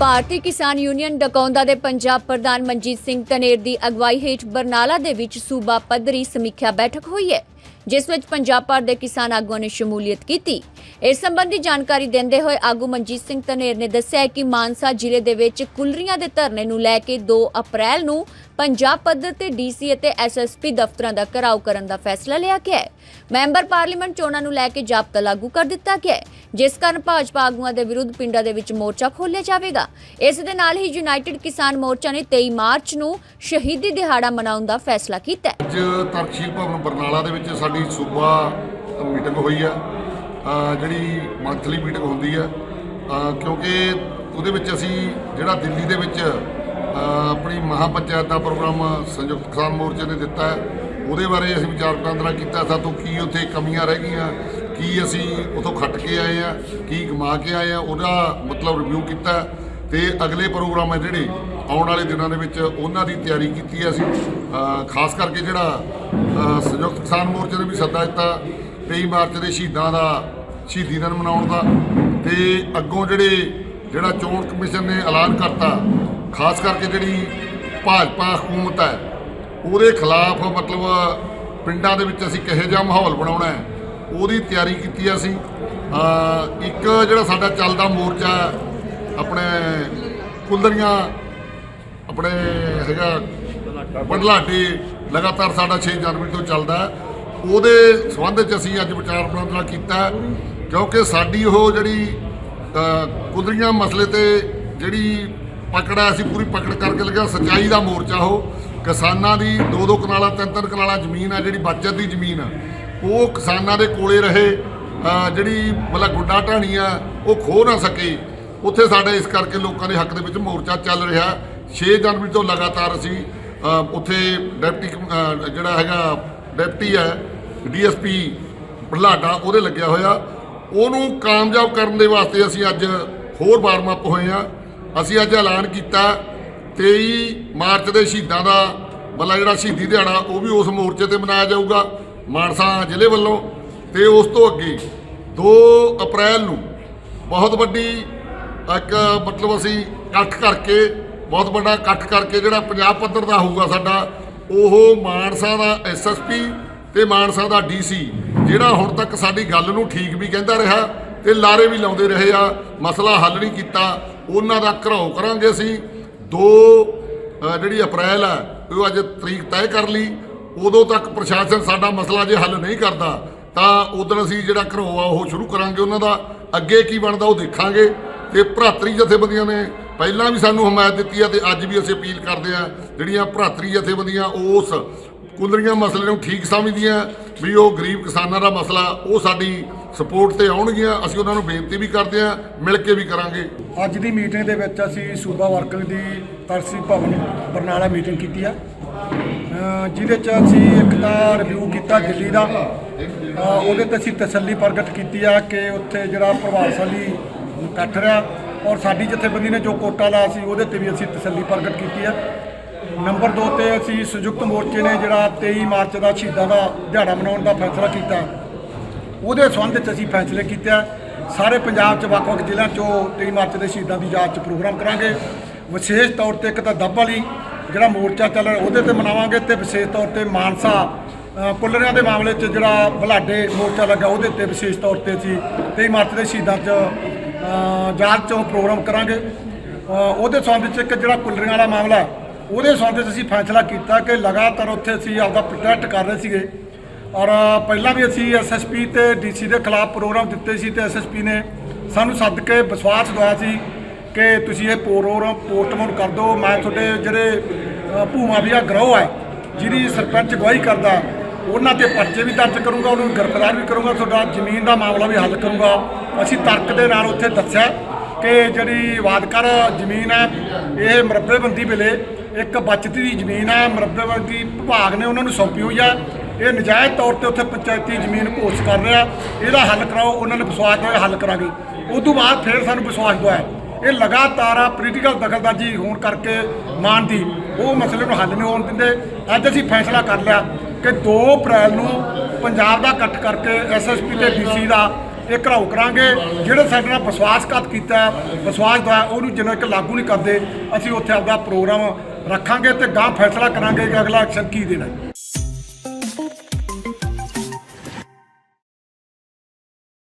ਭਾਰਤੀ ਕਿਸਾਨ ਯੂਨੀਅਨ ਡਕੌਂਦਾ ਦੇ ਪੰਜਾਬ ਪ੍ਰਧਾਨ ਮਨਜੀਤ ਸਿੰਘ ਧਨੇਰ ਦੀ ਅਗਵਾਈ ਹੇਠ ਬਰਨਾਲਾ ਦੇ ਵਿੱਚ ਸੂਬਾ ਪੱਧਰੀ ਸਮੀਖਿਆ ਬੈਠਕ ਹੋਈ ਹੈ, ਜਿਸ ਵਿੱਚ ਪੰਜਾਬ ਭਰ ਦੇ ਕਿਸਾਨ ਆਗੂਆਂ ਨੇ ਸ਼ਮੂਲੀਅਤ ਕੀਤੀ। ਇਸ ਸੰਬੰਧੀ ਜਾਣਕਾਰੀ ਦਿੰਦੇ ਹੋਏ ਆਗੂ ਮਨਜੀਤ ਸਿੰਘ ਧਨੇਰ ਨੇ ਦੱਸਿਆ ਕਿ ਮਾਨਸਾ ਜ਼ਿਲ੍ਹੇ ਦੇ ਵਿੱਚ ਕੁਲਰੀਆਂ ਦੇ ਧਰਨੇ ਨੂੰ ਲੈ ਕੇ 2 ਅਪ੍ਰੈਲ ਨੂੰ ਪੰਜਾਬ ਪੱਧਰ ਤੇ ਡੀਸੀ ਅਤੇ ਐਸਐਸਪੀ ਦਫ਼ਤਰਾਂ ਦਾ ਘਰਾਓ ਕਰਨ ਦਾ ਫੈਸਲਾ ਲਿਆ ਗਿਆ ਹੈ। ਮੈਂਬਰ ਪਾਰਲੀਮੈਂਟ ਚੋਣਾਂ ਨੂੰ ਲੈ ਕੇ ਜਾਬਤਾ ਲਾਗੂ ਕਰ ਦਿੱਤਾ ਗਿਆ ਹੈ। ਜਿਸ ਕਾਰਨ ਭਾਜਪਾ ਆਗੂਆਂ ਦੇ ਵਿਰੁੱਧ ਪਿੰਡਾਂ ਦੇ ਵਿੱਚ ਮੋਰਚਾ ਖੋਲ੍ਹਿਆ ਜਾਵੇਗਾ। ਇਸ ਦੇ ਨਾਲ ਹੀ ਯੂਨਾਈਟਿਡ ਕਿਸਾਨ ਮੋਰਚਾ ਨੇ 23 ਮਾਰਚ ਨੂੰ ਸ਼ਹੀਦੀ ਦਿਹਾੜਾ ਮਨਾਉਣ ਦਾ ਫੈਸਲਾ ਕੀਤਾ ਹੈ। ਅੱਜ ਤਰਕਸ਼ੀਲ ਭਵਨ ਬਰਨਾਲਾ ਦੇ ਵਿੱਚ ਸਾਡੀ ਸੂਬਾ ਮੀਟਿੰਗ ਹੋਈ ਆ। ਜਿਹੜੀ ਮੰਥਲੀ ਮੀਟਿੰਗ ਹੁੰਦੀ ਆ। ਕਿਉਂਕਿ ਉਹਦੇ ਵਿੱਚ ਅਸੀਂ ਜਿਹੜਾ ਦਿੱਲੀ ਦੇ ਵਿੱਚ ਆਪਣੀ ਮਹਾ ਪੰਚਾਇਤ ਦਾ ਪ੍ਰੋਗਰਾਮ ਸੰਯੁਕਤ ਕਿਸਾਨ ਮੋਰਚੇ ਨੇ ਦਿੱਤਾ ਹੈ, ਉਹਦੇ ਬਾਰੇ ਅਸੀਂ ਵਿਚਾਰ ਵਟਾਂਦਰਾ ਕੀਤਾ। ਸਾਤੋਂ ਕੀ ਉੱਥੇ ਕਮੀਆਂ ਰਹਿ ਗਈਆਂ ਕੀ ਅਸੀਂ ਉਥੋਂ ਖੱਟ ਕੇ ਆਏ ਆ, ਕੀ ਕਮਾ ਕੇ ਆਏ ਆ, ਉਹਦਾ ਮਤਲਬ ਰਿਵਿਊ ਕੀਤਾ ਤੇ ਅਗਲੇ ਪ੍ਰੋਗਰਾਮ ਹੈ ਜਿਹੜੇ ਆਉਣ ਵਾਲੇ ਦਿਨਾਂ ਦੇ ਵਿੱਚ ਉਹਨਾਂ ਦੀ ਤਿਆਰੀ ਕੀਤੀ ਹੈ ਅਸੀਂ। ਖਾਸ ਕਰਕੇ ਜਿਹੜਾ ਸੰਯੁਕਤ ਕਿਸਾਨ ਮੋਰਚੇ ਨੇ ਵੀ ਸੱਦਾ ਦਿੱਤਾ 23 ਮਾਰਚ ਦੇ ਸ਼ਹੀਦਾਂ ਦਾ, ਸ਼ਹੀਦੀ ਦਿਨ ਮਨਾਉਣ ਦਾ। ਤੇ ਅੱਗੋਂ ਜਿਹੜੇ, ਜਿਹੜਾ ਚੋਣ ਕਮਿਸ਼ਨ ਨੇ ਐਲਾਨ ਕਰਤਾ, ਖਾਸ ਕਰਕੇ ਜਿਹੜੀ ਭਾਜਪਾ ਹਕੂਮਤ ਹੈ, ਉਹਦੇ ਖਿਲਾਫ ਮਤਲਬ ਪਿੰਡਾਂ ਦੇ ਵਿੱਚ ਅਸੀਂ ਕਿਹੋ ਜਿਹਾ ਮਾਹੌਲ ਬਣਾਉਣਾ ਹੈ ਉਹਦੀ ਤਿਆਰੀ ਕੀਤੀ ਹੈ ਅਸੀਂ। ਇੱਕ ਜਿਹੜਾ ਸਾਡਾ ਚੱਲਦਾ ਮੋਰਚਾ ਆਪਣੇ ਕੁੰਦਰੀਆਂ ਆਪਣੇ ਹੈਗਾ ਬੜਲਾਡੇ ਲਗਾਤਾਰ ਸਾਡਾ 6 ਜਨਵਰੀ ਤੋਂ ਚੱਲਦਾ ਉਹਦੇ ਸੰਬੰਧ ਵਿੱਚ ਅਸੀਂ ਅੱਜ ਵਿਚਾਰ ਵਟਾਂਦਰਾ ਕੀਤਾ ਕਿਉਂਕਿ ਸਾਡੀ ਉਹ ਜਿਹੜੀ ਅ, ਮਸਲੇ ਤੇ ਜਿਹੜੀ ਪਕੜ ਹੈ ਅਸੀਂ ਪੂਰੀ ਪਕੜ ਕਰਕੇ ਲੱਗਿਆ ਸੱਚਾਈ ਦਾ ਮੋਰਚਾ ਉਹ। ਕਿਸਾਨਾਂ ਦੀ ਦੋ ਦੋ ਕਨਾਲਾਂ ਤਿੰਨ ਤਿੰਨ ਕਨਾਲਾਂ ਜ਼ਮੀਨ ਆ ਜਿਹੜੀ ਬਚਤ ਦੀ ਜ਼ਮੀਨ ਆ। ਉਹ ਕਿਸਾਨਾਂ ਦੇ ਕੋਲੇ ਰਹੇ ਜਿਹੜੀ ਮਤਲਬ ਗੁੱਡਾ ਢਾਣੀ ਆ ਉਹ ਖੋ ਨਾ ਸਕੇ। ਉੱਥੇ ਸਾਡਾ ਇਸ ਕਰਕੇ ਲੋਕਾਂ ਦੇ ਹੱਕ ਦੇ ਵਿੱਚ ਮੋਰਚਾ ਚੱਲ ਰਿਹਾ। 6 ਜਨਵਰੀ ਤੋਂ ਲਗਾਤਾਰ ਅਸੀਂ ਉੱਥੇ ਡਿਪਟੀ ਕਮ- ਜਿਹੜਾ ਹੈਗਾ, ਡਿਪਟੀ ਹੈ, ਡੀਐਸਪੀ ਬਲਾਡਾ ਉਹਦੇ ਲੱਗਿਆ ਹੋਇਆ। ਉਹਨੂੰ ਕਾਮਯਾਬ ਕਰਨ ਦੇ ਵਾਸਤੇ ਅਸੀਂ ਅੱਜ ਹੋਰ ਵਾਰਮ ਅਪ ਹੋਏ ਆ ਅਸੀਂ ਅੱਜ ਐਲਾਨ ਕੀਤਾ 23 ਮਾਰਚ ਦੇ ਸ਼ਹੀਦਾਂ ਦਾ, ਮਤਲਬ ਜਿਹੜਾ ਸ਼ਹੀਦੀ ਦਿਹਾੜਾ, ਉਹ ਵੀ ਉਸ ਮੋਰਚੇ ਤੇ ਮਨਾਇਆ ਜਾਊਗਾ। ਮਾਨਸਾ ਜ਼ਿਲ੍ਹੇ ਵੱਲੋਂ ਤੇ ਉਸ ਤੋਂ ਅੱਗੇ 2 ਅਪ੍ਰੈਲ ਨੂੰ ਬਹੁਤ ਵੱਡੀ ਇੱਕ ਮਤਲਬ ਅਸੀਂ ਇਕੱਠ ਕਰਕੇ, ਬਹੁਤ ਵੱਡਾ ਇਕੱਠ ਕਰਕੇ ਜਿਹੜਾ ਪੰਜਾਬ ਪੱਧਰ ਦਾ ਹੋਊਗਾ ਸਾਡਾ, ਉਹ ਮਾਨਸਾ ਦਾ ਐਸਐਸਪੀ ਤੇ ਮਾਨਸਾ ਦਾ ਡੀਸੀ ਜਿਹੜਾ ਹੁਣ ਤੱਕ ਸਾਡੀ ਗੱਲ ਨੂੰ ਠੀਕ ਵੀ ਕਹਿੰਦਾ ਰਿਹਾ ਤੇ ਲਾਰੇ ਵੀ ਲਾਉਂਦੇ ਰਹੇ ਆ, ਮਸਲਾ ਹੱਲ ਨਹੀਂ ਕੀਤਾ, ਉਹਨਾਂ ਦਾ ਘਰਾਓ ਕਰਾਂਗੇ ਅਸੀਂ। 2 ਜਿਹੜੀ ਅਪ੍ਰੈਲ ਆ, ਉਹ ਅੱਜ ਤਰੀਕ ਤੈਅ ਕਰ ਲਈ ਉਦੋਂ ਤੱਕ ਪ੍ਰਸ਼ਾਸਨ ਸਾਡਾ ਮਸਲਾ ਜੇ ਹੱਲ ਨਹੀਂ ਕਰਦਾ, ਤਾਂ ਉਦੋਂ ਅਸੀਂ ਜਿਹੜਾ ਘਰੋਆ ਉਹ ਸ਼ੁਰੂ ਕਰਾਂਗੇ ਉਹਨਾਂ ਦਾ। ਅੱਗੇ ਕੀ ਬਣਦਾ ਉਹ ਦੇਖਾਂਗੇ। ਤੇ ਭਰਾਤਰੀ ਜਥੇਬੰਦੀਆਂ ਨੇ ਪਹਿਲਾਂ ਵੀ ਸਾਨੂੰ ਹਮਾਇਤ ਦਿੱਤੀ ਹੈ ਤੇ ਅੱਜ ਵੀ ਅਸੀਂ ਅਪੀਲ ਕਰਦੇ ਆ, ਜਿਹੜੀਆਂ ਭਰਾਤਰੀ ਜਥੇਬੰਦੀਆਂ ਉਸ ਕੁੰਦਰੀਆਂ ਮਸਲੇ ਨੂੰ ਠੀਕ ਸਮਝਦੀਆਂ, ਵੀ ਉਹ ਗਰੀਬ ਕਿਸਾਨਾਂ ਦਾ ਮਸਲਾ, ਉਹ ਸਾਡੀ ਸਪੋਰਟ ਤੇ ਆਉਣਗੀਆਂ, ਅਸੀਂ ਉਹਨਾਂ ਨੂੰ ਬੇਨਤੀ ਵੀ ਕਰਦੇ ਆ, ਮਿਲ ਕੇ ਵੀ ਕਰਾਂਗੇ। ਅੱਜ ਦੀ ਮੀਟਿੰਗ ਦੇ ਵਿੱਚ ਅਸੀਂ ਸੂਬਾ ਵਰਕਰ ਦੀ ਤਰਸੀ ਭਵਨ ਬਰਨਾਲਾ ਮੀਟਿੰਗ ਕੀਤੀ ਆ। ਜਿਹਦੇ ਚ ਅਸੀਂ ਇੱਕ ਤਾਂ ਰਿਵਿਊ ਕੀਤਾ ਦਿੱਲੀ ਦਾ। ਉਹਦੇ ਤੇ ਅਸੀਂ ਤਸੱਲੀ ਪ੍ਰਗਟ ਕੀਤੀ ਆ ਕਿ ਉੱਥੇ ਜਿਹੜਾ ਪ੍ਰਭਾਵਸ਼ਾਲੀ ਇਕੱਠ ਰਿਹਾ। ਔਰ ਸਾਡੀ ਜਥੇਬੰਦੀ ਨੇ ਜੋ ਕੋਟਾ ਲਾਇਆ ਸੀ, ਉਹਦੇ ਤੇ ਵੀ ਅਸੀਂ ਤਸੱਲੀ ਪ੍ਰਗਟ ਕੀਤੀ ਆ। ਨੰਬਰ 2 ਤੇ ਅਸੀਂ ਸੰਯੁਕਤ ਮੋਰਚੇ ਨੇ ਜਿਹੜਾ 23 ਮਾਰਚ ਦਾ ਸ਼ਹੀਦਾਂ ਦਾ ਦਿਹਾੜਾ ਮਨਾਉਣ ਦਾ ਫੈਸਲਾ ਕੀਤਾ। ਉਹਦੇ ਸੰਬੰਧ ਵਿੱਚ ਅਸੀਂ ਫੈਸਲੇ ਕੀਤੇ ਆ। ਸਾਰੇ ਪੰਜਾਬ 'ਚ ਵੱਖ-ਵੱਖ ਜ਼ਿਲ੍ਹਿਆਂ 'ਚੋਂ 23 ਮਾਰਚ ਦੇ ਸ਼ਹੀਦਾਂ ਦੀ ਯਾਦ 'ਚ ਪ੍ਰੋਗਰਾਮ ਕਰਾਂਗੇ। ਵਿਸ਼ੇਸ਼ ਤੌਰ ਤੇ ਇੱਕ ਤਾਂ ਦੱਬ ਵਾਲੀ ਜਿਹੜਾ ਮੋਰਚਾ ਚੱਲ ਰਿਹਾ ਉਹਦੇ ਤੇ ਮਨਾਵਾਂਗੇ ਤੇ ਵਿਸ਼ੇਸ਼ ਤੌਰ ਤੇ ਮਾਨਸਾ ਅ, ਕੁੱਲਰਿਆਂ ਦੇ ਮਾਮਲੇ 'ਚ ਜਿਹੜਾ ਬਲਾਡੇ ਮੋਰਚਾ ਲੱਗਾ ਉਹਦੇ ਤੇ ਵਿਸ਼ੇਸ਼ ਤੌਰ ਤੇ ਅਸੀਂ 23 ਮਾਰਚ ਦੇ ਸ਼ਹੀਦਾਂ 'ਚ ਅ, ਯਾਦ 'ਚੋਂ ਪ੍ਰੋਗਰਾਮ ਕਰਾਂਗੇ। ਉਹਦੇ ਸੰਬੰਧ 'ਚ ਇੱਕ ਜਿਹੜਾ ਕੁੱਲਰੀਆਂ ਵਾਲਾ ਮਾਮਲਾ ਉਹਦੇ ਸੰਬੰਧ 'ਚ ਅਸੀਂ ਫੈਸਲਾ ਕੀਤਾ ਕਿ ਲਗਾਤਾਰ ਉੱਥੇ ਅਸੀਂ ਆਪਦਾ ਪ੍ਰੋਟੈਸਟ ਕਰ ਰਹੇ ਸੀਗੇ। ਔਰ ਪਹਿਲਾਂ ਵੀ ਅਸੀਂ ਐਸਐਸਪੀ ਤੇ ਡੀਸੀ ਦੇ ਖਿਲਾਫ ਪ੍ਰੋਗਰਾਮ ਦਿੱਤੇ ਸੀ ਤੇ ਐਸਐਸਪੀ ਨੇ ਸਾਨੂੰ ਸੱਦ ਕੇ ਵਿਸ਼ਵਾਸ ਦਵਾਇਆ ਸੀ ਕਿ ਤੁਸੀਂ ਇਹ ਪ੍ਰੋਗਰਾਮ ਪੋਸਟਪੋਨ ਕਰ ਦਿਓ। ਮੈਂ ਤੁਹਾਡੇ ਜਿਹੜੇ ਅ, ਭੂਮਾਫੀਆ ਗਰੋਹ ਹੈ ਜਿਹਦੀ ਸਰਪੰਚ ਅਗਵਾਈ ਕਰਦਾ ਉਹਨਾਂ ਤੇ ਪਰਚੇ ਵੀ ਦਰਜ ਕਰੂੰਗਾ ਉਹਨੂੰ ਗ੍ਰਿਫਤਾਰ ਵੀ ਕਰੂੰਗਾ ਤੁਹਾਡਾ ਜ਼ਮੀਨ ਦਾ ਮਾਮਲਾ ਵੀ ਹੱਲ ਕਰੂੰਗਾ। ਅਸੀਂ ਤਰਕ ਦੇ ਨਾਲ ਉੱਥੇ ਦੱਸਿਆ ਕਿ ਜਿਹੜੀ ਵਾਦਕਰ ਜ਼ਮੀਨ ਹੈ ਇਹ ਮਰੱਬੇਬੰਦੀ ਵੇਲੇ ਇੱਕ ਬਚਤ ਦੀ ਜ਼ਮੀਨ ਹੈ। ਮਰੱਬੇਬੰਦੀ ਵਿਭਾਗ ਨੇ ਉਹਨਾਂ ਨੂੰ ਸੌਂਪੀ ਹੋਈ ਹੈ। ਇਹ ਨਜਾਇਜ਼ ਤੌਰ ਤੇ ਉੱਥੇ ਪੰਚਾਇਤੀ ਜ਼ਮੀਨ ਘੋਸ਼ ਕਰ ਰਿਹਾ। ਇਹਦਾ ਹੱਲ ਕਰਾਓ ਉਹਨਾਂ ਨੇ ਵਿਸ਼ਵਾਸ ਦਵਾਇਆ ਹੱਲ ਕਰਾਂਗੇ। ਉਸ ਤੋਂ ਬਾਅਦ ਫਿਰ ਸਾਨੂੰ ਵਿਸ਼ਵਾਸ ਦਵਾਇਆ। ਇਹ ਲਗਾਤਾਰ ਆ ਪੋਲੀਟੀਕਲ ਦਖਲਦਾਜ਼ੀ ਹੋਣ ਕਰਕੇ ਮਾਨ ਦੀ ਉਹ ਮਸਲੇ ਨੂੰ ਹੱਲ ਨਹੀਂ ਹੋਣ ਦਿੰਦੇ। ਅੱਜ ਅਸੀਂ ਫੈਸਲਾ ਕਰ ਲਿਆ ਕਿ 2 ਅਪ੍ਰੈਲ ਨੂੰ ਪੰਜਾਬ ਦਾ ਇਕੱਠ ਕਰਕੇ ਐਸਐਸਪੀ ਤੇ ਡੀਸੀ ਦਾ ਇਹ ਘਰਾਓ ਕਰਾਂਗੇ। ਜਿਹੜੇ ਸਾਡੇ ਨਾਲ ਵਿਸ਼ਵਾਸਘਾਤ ਕੀਤਾ ਵਿਸ਼ਵਾਸ ਦਾ ਉਹਨੂੰ ਜਿੰਨਾ ਕਿ ਲਾਗੂ ਨਹੀਂ ਕਰਦੇ, ਅਸੀਂ ਉੱਥੇ ਆਪਦਾ ਪ੍ਰੋਗਰਾਮ ਰੱਖਾਂਗੇ ਤੇ ਗਾਂ ਫੈਸਲਾ ਕਰਾਂਗੇ ਕਿ ਅਗਲਾ ਐਕਸ਼ਨ ਕੀ ਦੇਣਾ ਹੈ।